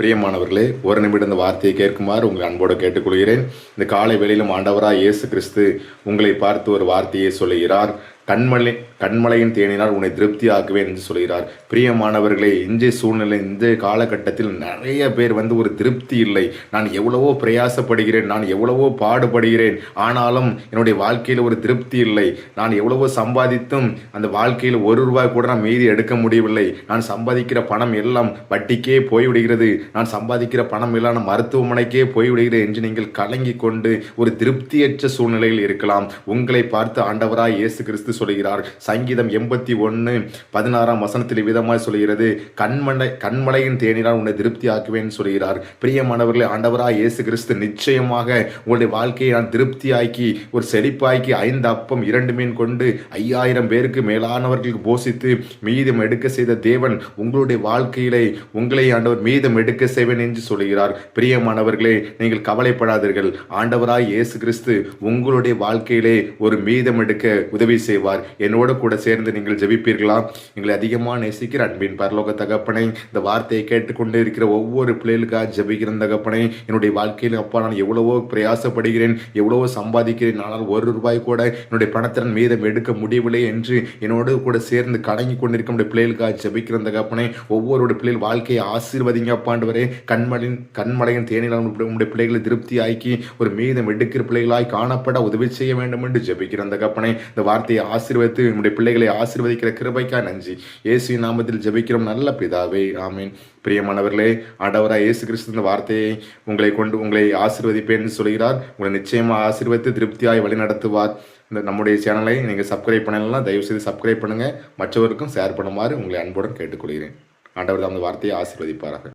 பிரியமானவர்களே ஒரு நிமிடம் இந்த வார்த்தையை கேட்குமாறு உங்கள் அன்போடு கேட்டுக்கொள்கிறேன். இந்த காலை வேளையிலும் ஆண்டவராக இயேசு கிறிஸ்து உங்களை பார்த்து ஒரு வார்த்தையை சொல்லுகிறார். கண்மலை கண்மலையின் தேனினால் உன்னை திருப்தி ஆக்குவேன் என்று சொல்கிறார். பிரியமானவர்களே இன்றைய சூழ்நிலை இந்த காலகட்டத்தில் நிறைய பேர் வந்து ஒரு திருப்தி இல்லை. நான் எவ்வளவோ பிரயாசப்படுகிறேன் நான் எவ்வளவோ பாடுபடுகிறேன். ஆனாலும் என்னுடைய வாழ்க்கையில் ஒரு திருப்தி இல்லை. நான் எவ்வளவோ சம்பாதித்தும் அந்த வாழ்க்கையில் ஒரு ரூபாய் கூட நான் மீதி எடுக்க முடியவில்லை. நான் சம்பாதிக்கிற பணம் எல்லாம் வட்டிக்கே போய்விடுகிறது. நான் சம்பாதிக்கிற பணம் எல்லாம் மருத்துவமனைக்கே போய்விடுகிறது என்று நீங்கள் கலங்கி கொண்டு ஒரு திருப்தியற்ற சூழ்நிலையில் இருக்கலாம். உங்களை பார்த்து ஆண்டவராய் இயேசு கிறிஸ்து சொல்கிறார் சங்கீதம் எண்பத்தி ஒன்று பதினாறாம் வசனத்தில் விதமாய் சொல்கிறது கண்மலை கண்மலையின் தேனினால் உன்னை திருப்தி ஆக்குவேன் சொல்கிறார் பிரியமானவர்களே ஆண்டவராக இயேசு கிறிஸ்து நிச்சயமாக உங்களுடைய வாழ்க்கையை நான் திருப்தியாக்கி ஒரு செழிப்பாக்கி ஐந்து அப்பம் இரண்டு மீன் கொண்டு ஐயாயிரம் பேருக்கு மேலானவர்களுக்கு போஷித்து மீதம் எடுக்க செய்த தேவன் உங்களுடைய வாழ்க்கையிலே உங்களை ஆண்டவர் மீதம் எடுக்க செய்வேன் என்று சொல்கிறார் பிரியமானவர்களே நீங்கள் கவலைப்படாதீர்கள். ஆண்டவராய் இயேசு கிறிஸ்து உங்களுடைய வாழ்க்கையிலே ஒரு மீதம் எடுக்க உதவி செய்வார். என்னோட கூட சேர்ந்து நீங்கள் ஜெபிப்பீர்களா? எங்களை அதிகமாக நேசிக்கிற அன்பின் பரலோக தகப்பனை இந்த வார்த்தையை கேட்டுக்கொண்டு இருக்கிற ஒவ்வொரு பிள்ளைகளுக்காக ஜெபிக்கிற தகப்பனை. என்னுடைய வாழ்க்கையில் அப்பா நான் எவ்வளவோ பிரயாசப்படுகிறேன் எவ்வளவோ சம்பாதிக்கிறேன். ஆனால் ஒரு ரூபாய் கூட என்னுடைய பணத்திறன் மீதம் எடுக்க முடியவில்லை என்று என்னோடு கூட சேர்ந்து கடங்கி கொண்டிருக்கும் நம்முடைய பிள்ளைகளுக்காக ஜபிக்கிற தகப்பனை. ஒவ்வொருடைய பிள்ளைகள் வாழ்க்கையை ஆசீர்வதிங்க அப்பாண்டவரே கண்மலின் கண்மலையின் தேனிலான உங்களுடைய பிள்ளைகளை திருப்தி ஆக்கி ஒரு மீதம் எடுக்கிற பிள்ளைகளாய் காணப்பட உதவி செய்ய வேண்டும் என்று ஜெபிக்கிற தகப்பனை. இந்த வார்த்தையை ஆசீர்வதித்து பிள்ளைகளை ஆசிர்வதிக்கிற கிருபைக்கா நன்றி. இயேசு நாமத்தில் ஜெபிக்கிறோம். நல்ல பிதாவே ஆமீன். பிரியமானவர்களே ஆண்டவராக இயேசு கிறிஸ்து வார்த்தையை உங்களை கொண்டு உங்களை ஆசீர்வதிப்பேன் சொல்கிறார். உங்களை நிச்சயமாக ஆசிர்வதித்து திருப்தியாய் வழி நடத்துவார். இந்த நம்முடைய சேனலை நீங்கள் சப்ஸ்கிரைப் பண்ணலாம் தயவு செய்து சப்ஸ்கிரைப் பண்ணுங்கள் மற்றவருக்கும் ஷேர் பண்ணுமாறு உங்களை அன்புடன் கேட்டுக்கொள்கிறேன். ஆண்டவர் அந்த வார்த்தையை ஆசீர்வதிப்பாராக.